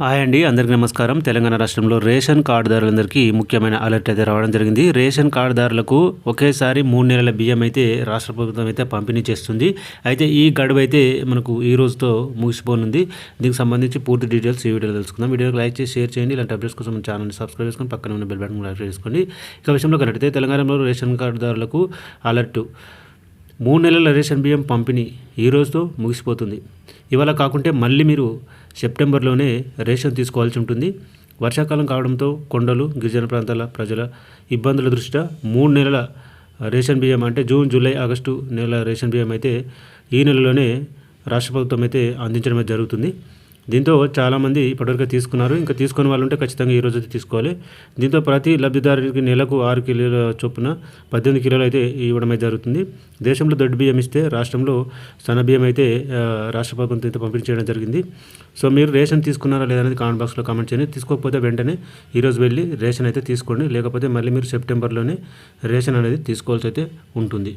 Hi అండి అందరికీ నమస్కారం. తెలంగాణ రాష్ట్రంలో రేషన్ కార్డుదారులందరికీ ముఖ్యమైన అలర్ట్ అయితే రావడం జరిగింది. రేషన్ కార్డుదారులకు ఒకేసారి మూడు నెలల బియ్యం అయితే రాష్ట్ర ప్రభుత్వం అయితే పంపిణీ చేస్తుంది. అయితే ఈ గడువు అయితే మనకు ఈ రోజుతో ముగిసిపోనుంది. దీనికి సంబంధించి పూర్తి డీటెయిల్స్ ఈ వీడియోలో తెలుసుకుందాం. వీడియోకి లైక్ చేసి షేర్ చేయండి. ఇలాంటి అప్డేట్స్ కోసం ఛానల్ని సబ్స్క్రైబ్ చేసుకొని పక్కన ఉన్న బెల్ బటన్ యాక్టివేట్ చేసుకోండి. ఇక విషయంలో కరెక్ట్ తెలంగాణలో రేషన్ కార్డుదారులకు అలర్ట్. మూడు నెలల రేషన్ బియ్యం పంపిణీ ఈ రోజుతో ముగిసిపోతుంది. ఇవాళ కాకుంటే మళ్ళీ మీరు సెప్టెంబర్లోనే రేషన్ తీసుకోవాల్సి ఉంటుంది. వర్షాకాలం కావడంతో కొండలు గిరిజన ప్రాంతాల ప్రజల ఇబ్బందుల దృష్ట్యా మూడు నెలల రేషన్ బియ్యం అంటే జూన్ జూలై ఆగస్టు నెల రేషన్ బియ్యం అయితే ఈ నెలలోనే రాష్ట్ర ప్రభుత్వం అయితే అందించడం అయితే జరుగుతుంది. దీంతో చాలామంది ఇప్పటివరకు తీసుకున్నారు. ఇంకా తీసుకుని వాళ్ళు ఉంటే ఖచ్చితంగా ఈ రోజు అయితే తీసుకోవాలి. దీంతో ప్రతి లబ్ధిదారుడికి నెలకు ఆరు కిలోల చొప్పున పద్దెనిమిది కిలోలు అయితే ఇవ్వడం అయితే జరుగుతుంది. దేశంలో దొడ్డు బియ్యం ఇస్తే రాష్ట్రంలో సన్న బియ్యం అయితే రాష్ట్ర ప్రభుత్వం అయితే పంపిణీ చేయడం జరిగింది. సో మీరు రేషన్ తీసుకున్నారా లేదనేది కామెంట్ బాక్స్లో కామెంట్ చేయండి. తీసుకోకపోతే వెంటనే ఈరోజు వెళ్ళి రేషన్ అయితే తీసుకోండి. లేకపోతే మళ్ళీ మీరు సెప్టెంబర్లోనే రేషన్ అనేది తీసుకోవాల్సి అయితే ఉంటుంది.